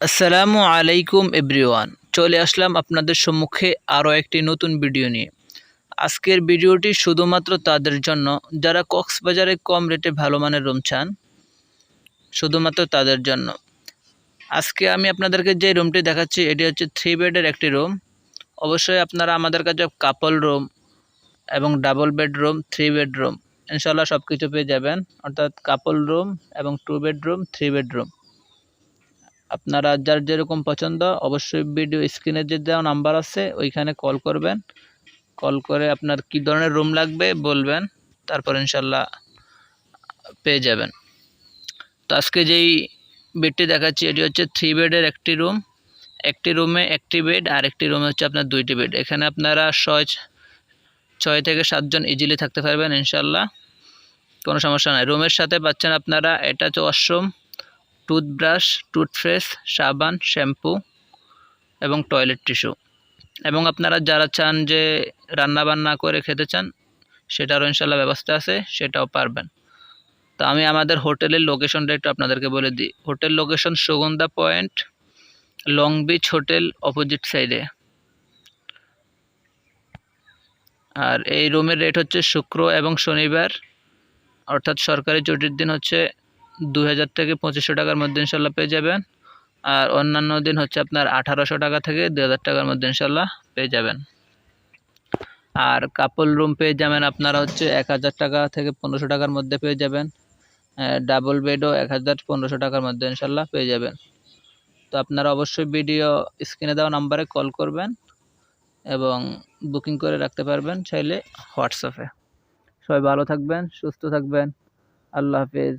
আসসালামু আলাইকুম এভরিওয়ান। চলে আসলাম আপনাদের সম্মুখে আরও একটি নতুন ভিডিও নিয়ে। আজকের ভিডিওটি শুধুমাত্র তাদের জন্য। যারা কক্সবাজারে কম রেটে ভালো মানের রুম চান, শুধুমাত্র তাদের জন্য। আজকে আমি আপনাদেরকে যে রুমটি দেখাচ্ছি, এটি হচ্ছে থ্রি বেডের একটি রুম অবশ্যই আপনারা আমাদের কাছে কাপল রুম এবং ডাবল বেডরুম থ্রি বেডরুম ইনশাল্লাহ সব কিছু পেয়ে যাবেন। অর্থাৎ কাপল রুম এবং টু বেডরুম থ্রি বেডরুম আপনারা যার যেরকম পছন্দ, অবশ্যই ভিডিও স্ক্রিনে যে দেওয়া নাম্বার আছে, ওইখানে কল করবেন। কল করে আপনার কি ধরনের রুম লাগবে বলবেন, তারপর ইনশাল্লাহ পেয়ে যাবেন। তো আজকে যেই বেডটি দেখাচ্ছি, এটি হচ্ছে থ্রি বেডের একটি রুম একটি রুমে একটি বেড আর একটি রুমে হচ্ছে আপনার দুইটি বেড এখানে আপনারা ছয় ছয় থেকে সাতজন ইজিলি থাকতে পারবেন ইনশাল্লাহ। কোনো সমস্যা নাই। রুমের সাথে পাচ্ছেন আপনারা হচ্ছে ওয়াশরুম টুথব্রাশ টুথফ্রেশ সাবান শ্যাম্পু এবং টয়লেট টিস্যু এবং আপনারা যারা চান যে রান্না বান্না করে খেতে চান, সেটারও ইনশাল্লাহ ব্যবস্থা আছে, সেটাও পারবেন। তো আমি আমাদের হোটেলের লোকেশনটা একটু আপনাদেরকে বলে দিই। Hotel location Sugandha point, long beach hotel opposite সাইডে আর এই রুমের রেট হচ্ছে শুক্র এবং শনিবার, অর্থাৎ সরকারি ছুটির দিন হচ্ছে দুই হাজার থেকে পঁচিশশো টাকার মধ্যে ইনশাল্লাহ পেয়ে যাবেন। আর অন্যান্য দিন হচ্ছে আপনার আঠারোশো টাকা থেকে দু হাজার টাকার মধ্যে ইনশাল্লাহ পেয়ে যাবেন। আর কাপল রুম পেয়ে যাবেন আপনারা হচ্ছে এক হাজার টাকা থেকে পনেরোশো টাকার মধ্যে পেয়ে যাবেন। ডাবল বেডও এক হাজার পনেরোশো টাকার মধ্যে ইনশাল্লাহ পেয়ে যাবেন। তো আপনারা অবশ্যই ভিডিও স্ক্রিনে দেওয়া নাম্বারে কল করবেন এবং বুকিং করে রাখতে পারবেন চাইলে হোয়াটসঅ্যাপে সবাই ভালো থাকবেন, সুস্থ থাকবেন। আল্লাহ হাফেজ।